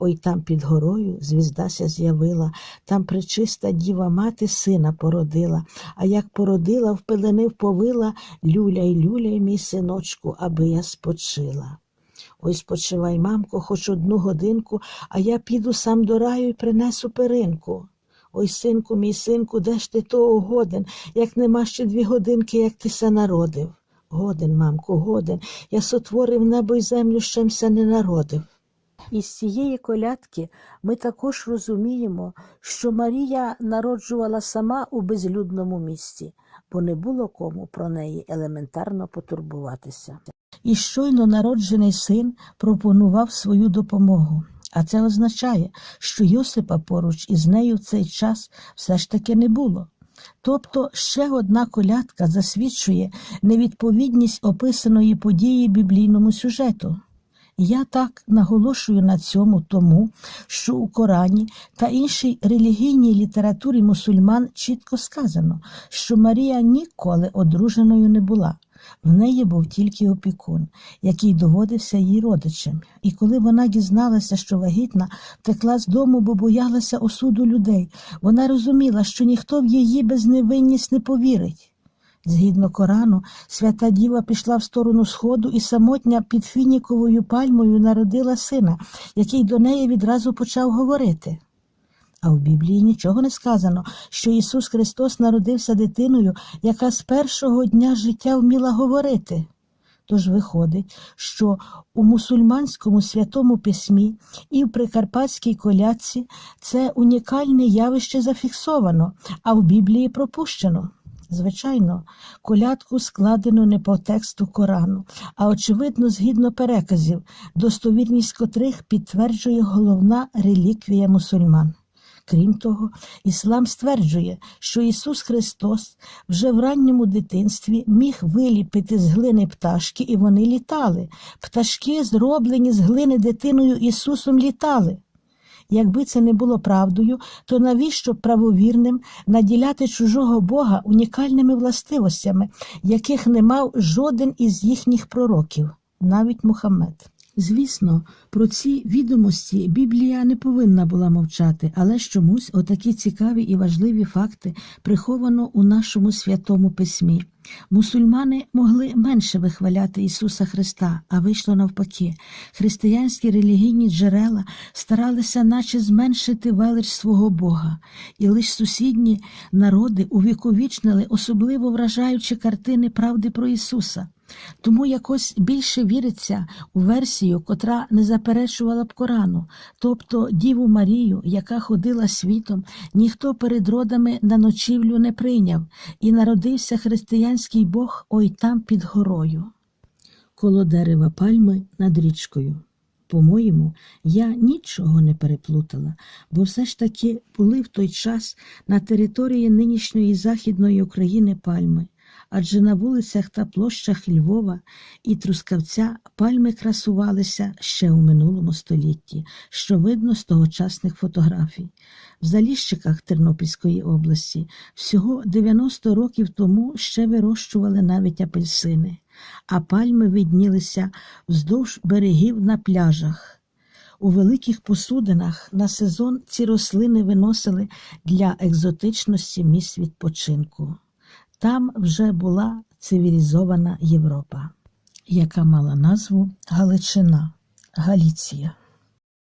Ой там під горою звіздася з'явила, там пречиста діва мати сина породила, а як породила, в пелени вповила, люляй, люляй, мій синочку, аби я спочила. Ой, спочивай, мамко, хоч одну годинку, а я піду сам до раю й принесу перинку. Ой, синку, мій синку, де ж ти того годен, як нема ще дві годинки, як ти се народив? Годен, мамко, годен, я сотворив небо й землю, щемся не народив. Із цієї колядки ми також розуміємо, що Марія народжувала сама у безлюдному місці, бо не було кому про неї елементарно потурбуватися. І щойно народжений син пропонував свою допомогу. А це означає, що Йосипа поруч із нею в цей час все ж таки не було. Тобто ще одна колядка засвідчує невідповідність описаної події біблійному сюжету. Я так наголошую на цьому тому, що у Корані та іншій релігійній літературі мусульман чітко сказано, що Марія ніколи одруженою не була. В неї був тільки опікун, який доводився їй родичем. І коли вона дізналася, що вагітна, втекла з дому, бо боялася осуду людей. Вона розуміла, що ніхто в її безневинність не повірить. Згідно Корану, свята діва пішла в сторону сходу і самотня під фініковою пальмою народила сина, який до неї відразу почав говорити. А в Біблії нічого не сказано, що Ісус Христос народився дитиною, яка з першого дня життя вміла говорити. Тож виходить, що у мусульманському святому письмі і в прикарпатській колядці це унікальне явище зафіксовано, а в Біблії пропущено. Звичайно, колядку складено не по тексту Корану, а очевидно, згідно переказів, достовірність котрих підтверджує головна реліквія мусульман. Крім того, іслам стверджує, що Ісус Христос вже в ранньому дитинстві міг виліпити з глини пташки, і вони літали. Пташки, зроблені з глини дитиною Ісусом, літали. Якби це не було правдою, то навіщо правовірним наділяти чужого Бога унікальними властивостями, яких не мав жоден із їхніх пророків, навіть Мухаммед? Звісно, про ці відомості Біблія не повинна була мовчати, але чомусь отакі цікаві і важливі факти приховано у нашому святому письмі. Мусульмани могли менше вихваляти Ісуса Христа, а вийшло навпаки. Християнські релігійні джерела старалися наче зменшити велич свого Бога, і лише сусідні народи увіковічнили особливо вражаючі картини правди про Ісуса. Тому якось більше віриться у версію, котра не заперечувала б Корану, тобто Діву Марію, яка ходила світом, ніхто перед родами на ночівлю не прийняв, і народився християнський Бог ой там під горою. Коло дерева пальми над річкою. По-моєму, я нічого не переплутала, бо все ж таки були в той час на території нинішньої Західної України пальми адже на вулицях та площах Львова і Трускавця пальми красувалися ще у минулому столітті, що видно з тогочасних фотографій. В Заліщиках Тернопільської області всього 90 років тому ще вирощували навіть апельсини, а пальми виднілися вздовж берегів на пляжах. У великих посудинах на сезон ці рослини виносили для екзотичності місць відпочинку. Там вже була цивілізована Європа, яка мала назву Галичина, Галіція.